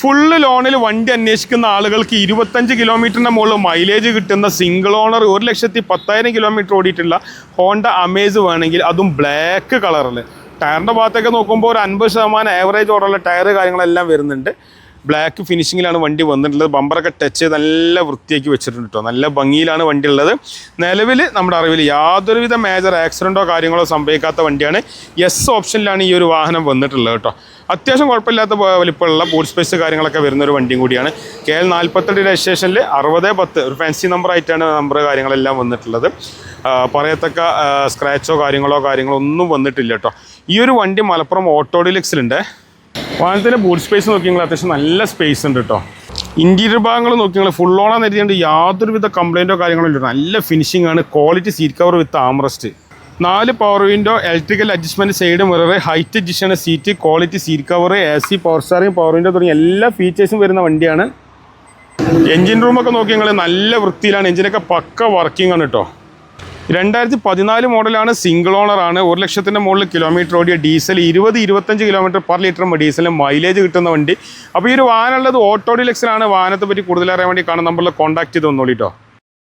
Full ലോണിൽ വണ്ടി അന്വേഷിക്കുന്ന ആളുകൾക്ക് ഇരുപത്തഞ്ച് കിലോമീറ്ററിന്റെ മുകളിൽ മൈലേജ് കിട്ടുന്ന സിംഗിൾ ഓണർ ഒരു ലക്ഷത്തി പത്തായിരം കിലോമീറ്റർ ഓടിയിട്ടുള്ള ഹോണ്ട അമേസ് വേണമെങ്കിൽ അതും ബ്ലാക്ക് കളറിൽ ടയറിന്റെ ഭാഗത്തൊക്കെ നോക്കുമ്പോൾ ഒരു അൻപത് ശതമാനം ആവറേജ് ഓർഡറുള്ള ടയർ കാര്യങ്ങളെല്ലാം വരുന്നുണ്ട്. ബ്ലാക്ക് ഫിനിഷിങ്ങിലാണ് വണ്ടി വന്നിട്ടുള്ളത്. ബമ്പറൊക്കെ ടച്ച് ചെയ്ത് നല്ല വൃത്തിയാക്കി വെച്ചിട്ടുണ്ട് കേട്ടോ നല്ല ഭംഗിയിലാണ് വണ്ടി ഉള്ളത് നിലവിൽ നമ്മുടെ അറിവിൽ യാതൊരുവിധ മേജർ ആക്സിഡന്റോ കാര്യങ്ങളോ സംഭവിക്കാത്ത വണ്ടിയാണ് എസ് ഓപ്ഷനിലാണ് ഈ ഒരു വാഹനം വന്നിട്ടുള്ളത് കേട്ടോ അത്യാവശ്യം കുഴപ്പമില്ലാത്ത വലിപ്പമുള്ള ബൂട്ട് സ്പേസ് കാര്യങ്ങളൊക്കെ വരുന്ന ഒരു വണ്ടിയും കൂടിയാണ്. കെ എൽ നാൽപ്പത്തെട്ട് രജിസ്ട്രേഷനിൽ അറുപത് പത്ത് ഒരു ഫാൻസി നമ്പർ ആയിട്ടാണ് നമ്പർ കാര്യങ്ങളെല്ലാം വന്നിട്ടുള്ളത്. പറയത്തക്ക സ്ക്രാച്ചോ കാര്യങ്ങളോ കാര്യങ്ങളോ ഒന്നും വന്നിട്ടില്ല കേട്ടോ ഈ ഒരു വണ്ടി മലപ്പുറം ഓട്ടോ ഡിലക്സിലുണ്ട് വാഹനത്തിന്റെ ബൂട്ട് സ്പേസ് നോക്കി നിങ്ങൾ അത്യാവശ്യം നല്ല സ്പേസ് ഉണ്ട് കേട്ടോ ഇന്റീരിയർ ഭാഗങ്ങൾ നോക്കി നിങ്ങൾ ഫുൾ ഓണാന്ന് എഴുതിയുണ്ട് യാതൊരുവിധ കംപ്ലൈന്റോ കാര്യങ്ങളോ ഇല്ല നല്ല ഫിനിഷിംഗ് ആണ് quality seat cover with armrest നാല് power window electrical adjustment side mirror height adjust seat quality seat cover A C power steering power window തുടങ്ങിയ എല്ലാ ഫീച്ചേഴ്സും വരുന്ന വണ്ടിയാണ്. എൻജിൻ റൂമൊക്കെ നോക്കി നിങ്ങൾ നല്ല വൃത്തിയിലാണ്. എൻജിനൊക്കെ പക്ക വർക്കിംഗ് ആണ് കേട്ടോ രണ്ടായിരത്തി പതിനാല് മോഡലാണ് സിംഗിൾ ഓണറാണ് ഒരു ലക്ഷത്തിന്റെ മുകളിൽ കിലോമീറ്റർ ഓടിയ ഡീസൽ ഇരുപത് ഇരുപത്തഞ്ച് കിലോമീറ്റർ പെർ ലിറ്റർ ഡീസലിന് മൈലേജ് കിട്ടുന്ന വണ്ടി. അപ്പോൾ ഈ ഒരു വാഹനമുള്ളത് ഓട്ടോ ഡിലക്സിലാണ് വാഹനത്തെ പറ്റി കൂടുതലറിയാൻ വേണ്ടി കാണാൻ നമ്പറിൽ കോൺടാക്ട് ചെയ്ത് വന്നോളൂ കേട്ടോ